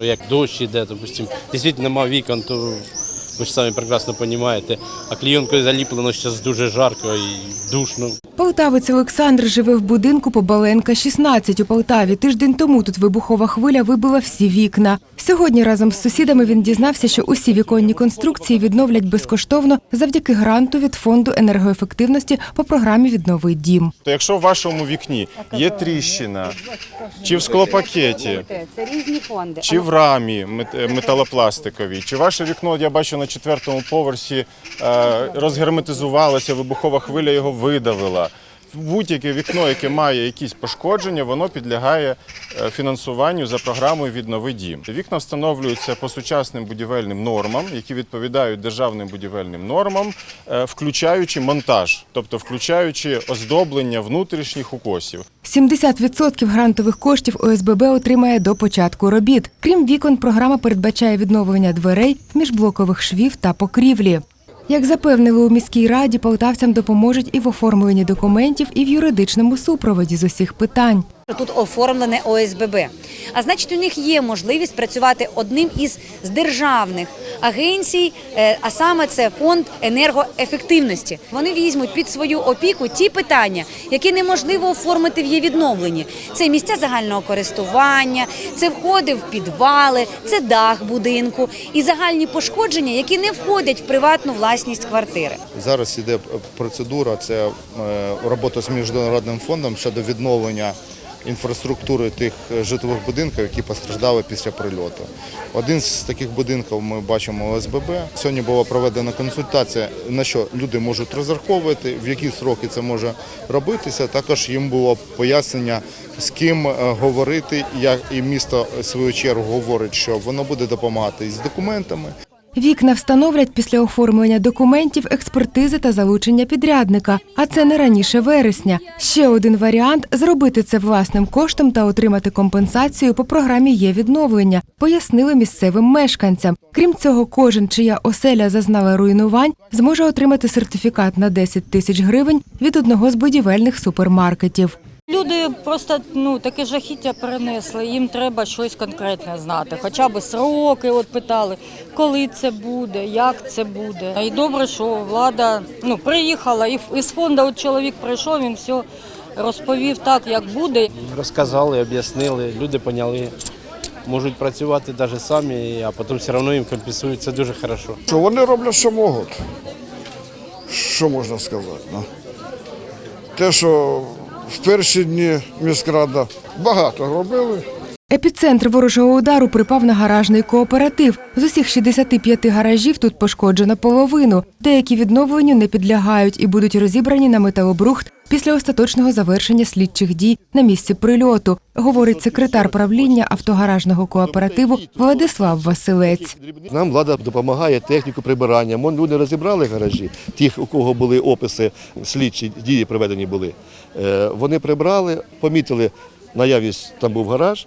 Як дощ іде, допустим, дійсно немає вікон, то ви ж самі прекрасно розумієте. А клійонкою заліплено зараз дуже жарко і душно. Полтавець Олександр живе в будинку по Баленка 16 у Полтаві. Тиждень тому тут вибухова хвиля вибила всі вікна. Сьогодні разом з сусідами він дізнався, що усі віконні конструкції відновлять безкоштовно завдяки гранту від фонду енергоефективності по програмі Віднови дім. То якщо в вашому вікні є тріщина, чи в склопакеті, чи в рамі мет- металопластиковій, чи ваше вікно, я бачу на четвертому поверсі, е, розгерметизувалося, вибухова хвиля його видавила. Будь-яке вікно, яке має якісь пошкодження, воно підлягає е, фінансуванню за програмою «Віднови дім». Вікна встановлюються по сучасним будівельним нормам, які відповідають державним будівельним нормам, е, включаючи монтаж, тобто включаючи оздоблення внутрішніх укосів. 70% грантових коштів ОСББ отримає до початку робіт. Крім вікон, програма передбачає відновлення дверей, міжблокових швів та покрівлі. Як запевнили у міській раді, полтавцям допоможуть і в оформленні документів, і в юридичному супроводі з усіх питань. Тут оформлене ОСББ. А значить, у них є можливість працювати одним із державних агенцій, е, а саме це фонд енергоефективності. Вони візьмуть під свою опіку ті питання, які неможливо оформити в є відновленні. Це місця загального користування, це входи в підвали, це дах будинку і загальні пошкодження, які не входять в приватну власність квартири. Зараз іде процедура, це е, робота з міжнародним фондом щодо відновлення інфраструктури тих е, житлових будинків, які постраждали після прильоту. Один з таких будинків ми бачимо ОСББ. Сьогодні була проведена консультація, на що люди можуть розраховувати, в які сроки це може робитися. Також їм було пояснення, з ким е, говорити, як і місто в свою чергу говорить, що воно буде допомагати із документами. Вікна встановлять після оформлення документів, експертизи та залучення підрядника. А це не раніше вересня. Ще один варіант зробити це власним коштом та отримати компенсацію по програмі є відновлення, пояснили місцевим мешканцям. Крім цього, кожен, чия оселя зазнала руйнувань, зможе отримати сертифікат на 10 тисяч гривень від одного з будівельних супермаркетів. Люди просто ну таке жахіття перенесли. Їм треба щось конкретне знати. Хоча б сроки от питали, коли це буде, як це буде. І добре, що влада ну приїхала, і із фонду от чоловік прийшов, він все розповів так, як буде. Розказали, об'яснили, люди поняли. Можуть працювати навіть самі, а потім все одно їм компенсують. Це дуже хорошо. Що вони роблять, що можуть. Що можна сказати? Ну? Те, що в перші дні міськрада багато робили. Епіцентр ворожого удару припав на гаражний кооператив. З усіх 65 гаражів тут пошкоджено половину. Деякі відновленню не підлягають і будуть розібрані на металобрухт після остаточного завершення слідчих дій на місці прильоту, говорить секретар правління автогаражного кооперативу Владислав Василець. Нам влада допомагає техніку прибирання. Мон люди розібрали гаражі, тих, у кого були описи, слідчі дії проведені були. Е, Вони прибрали, помітили наявність, там був гараж,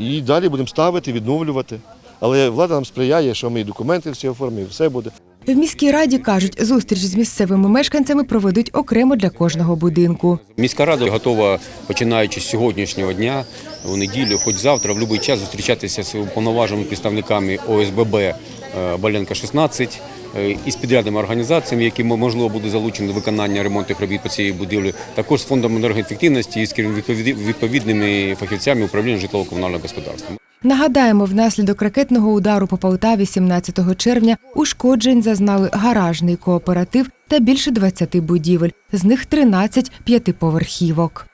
і далі будемо ставити, відновлювати. Але влада нам сприяє, що ми і документи всі оформимо, все буде. В міській раді кажуть, зустріч з місцевими мешканцями проведуть окремо для кожного будинку. Міська рада готова, починаючи з сьогоднішнього дня, у неділю, хоч завтра, в будь-який час зустрічатися з уповноваженими представниками ОСББ Балянка 16 е, і з підрядними організаціями, які можливо будуть залучені до виконання ремонтних робіт по цій будівлі, також з фондом енергоефективності і з відповідними фахівцями управління житлово-комунального господарства. Нагадаємо, внаслідок ракетного удару по Полтаві 17 червня ушкоджень зазнали гаражний кооператив та більше 20 будівель, з них 13 п'ятиповерхівок.